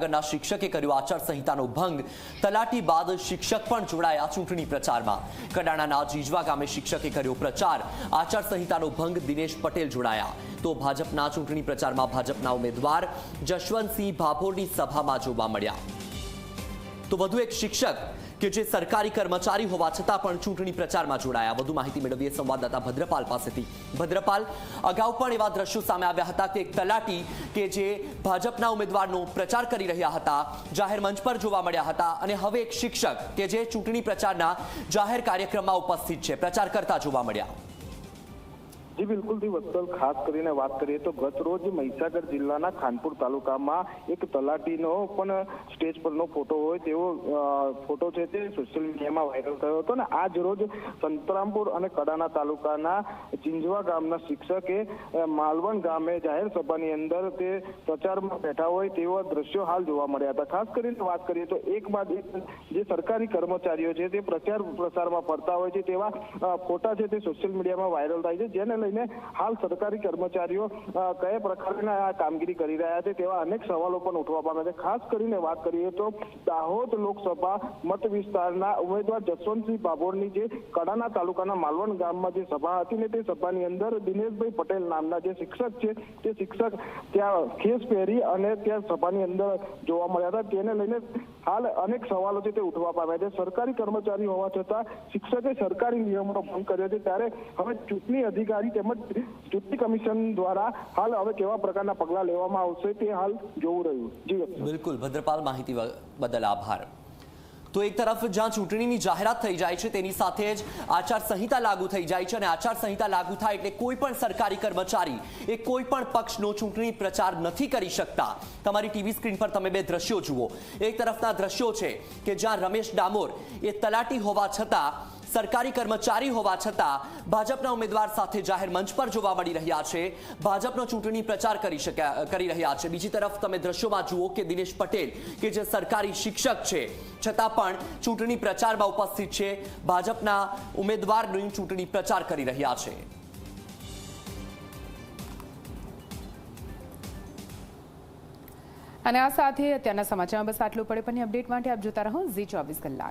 આગળના શિક્ષકે કર્યો આચારસંહિતાનો ભંગ. તલાટી બાદ શિક્ષક પણ જોડાયા ચૂંટણી પ્રચારમાં. કડાણાના જીજવા ગામે શિક્ષકે કર્યો પ્રચાર. આચારસંહિતાનો ભંગ દિનેશ પટેલ જોડાયા. તો ભાજપના ચૂંટણી પ્રચારમાં ભાજપના ઉમેદવાર જશવંતસિંહ ભાભોરની સભામાં જોવા મળ્યા. તો વધુ એક શિક્ષક. કે જે સરકારી કર્મચારી હોવા છતાં પણ ચૂંટણી પ્રચારમાં જોડાયા. વધુ માહિતી મેળવીએ સંવાદદાતા ભદ્રપાલ પાસેથી. ભદ્રપાલ, અગાઉ પણ એવા દ્રશ્યો સામે આવ્યા હતા કે એક તલાટી કે જે ભાજપના ઉમેદવારનો પ્રચાર કરી રહ્યા હતા, જાહેર મંચ પર જોવા મળ્યા હતા અને હવે એક શિક્ષક કે જે ચૂંટણી પ્રચારના જાહેર કાર્યક્રમમાં ઉપસ્થિત છે. પ્રચાર કરતા જોવા મળ્યા. જી બિલકુલથી વત્સલ ખાસ કરીને વાત કરીએ તો ગત રોજ મહીસાગર જિલ્લાના ખાનપુર તાલુકામાં એક તલાટીનો પણ સ્ટેજ પરનો ફોટો હોય તેવો ફોટો છે તે સોશિયલ મીડિયામાં વાયરલ થયો હતો અને આજ રોજ સંતરામપુર અને કડાના તાલુકાના ચિંજવા ગામના શિક્ષકે માલવણ ગામે જાહેર સભાની અંદર તે પ્રચારમાં બેઠા હોય તેવા દ્રશ્યો હાલ જોવા મળ્યા હતા. ખાસ કરીને વાત કરીએ તો એક બાદ એક જે સરકારી કર્મચારીઓ છે તે પ્રચાર પ્રસારમાં ફરતા હોય છે તેવા ફોટા છે તે સોશિયલ મીડિયામાં વાયરલ થાય છે. જેને લઈને હાલ સરકારી કર્મચારીઓ કયા પ્રકારના આ કામગીરી કરી રહ્યા છે તેવા અનેક સવાલો પણ ઉઠવા પામ્યા છે. ખાસ કરીને વાત કરીએ તો દાહોદ લોકસભા મત વિસ્તારના ઉમેદવાર જસવંતસિંહ બાભોરની જે કડાના તાલુકાના માલવણ ગામમાં જે સભા હતી ને તે સભાની અંદર દિનેશભાઈ પટેલ નામના જે શિક્ષક છે, તે શિક્ષક ત્યાં ખેસ પહેરી અને ત્યાં સભાની અંદર જોવા મળ્યા હતા. તેને લઈને હાલ અનેક સવાલો છે તે ઉઠવા પામ્યા છે. સરકારી કર્મચારી હોવા છતાં શિક્ષકે સરકારી નિયમોનો ભંગ કર્યો છે. ત્યારે હવે ચૂંટણી અધિકારી તેમજ ચૂંટણી કમિશન દ્વારા હાલ હવે કેવા પ્રકારના પગલાં લેવામાં આવશે તે હાલ જોવું રહ્યું. જી બિલકુલ, ભદ્રપાલ માહિતી બદલ આભાર. તો એક તરફ જ્યાં ચૂંટણીની જાહેરાત થઈ જાય છે, તેની સાથે જ આચારસંહિતા લાગુ થઈ જાય છે અને આચારસંહિતા લાગુ થાય એટલે કોઈ પણ સરકારી કર્મચારી એ કોઈ પણ પક્ષનો ચૂંટણી પ્રચાર નથી કરી શકતા. તમારી ટીવી સ્ક્રીન પર તમે બે દ્રશ્યો જુઓ. એક તરફના દ્રશ્યો છે કે જ્યાં રમેશ ડામોર એ તલાટી હોવા છતાં સરકારી કર્મચારી હોવા છતાં ભાજપના ઉમેદવાર સાથે જાહેર મંચ પર જોવા મળી રહ્યા છે. ભાજપનો ચૂંટણી પ્રચાર કરી શક્યા, કરી રહ્યા છે. બીજી તરફ તમે દ્રશ્યોમાં જુઓ કે દિનેશ પટેલ, કે જે સરકારી શિક્ષક છે, છતાં પણ ચૂંટણી પ્રચારમાં ઉપસ્થિત છે. ભાજપના ઉમેદવારનું ચૂંટણી પ્રચાર કરી રહ્યા છે. અને આ સાથે અત્યારના સમાચારમાં બસ આટલું પડે. પણ અપડેટ માટે આપ જોતા રહો ઝી ચોવીસ કલાક.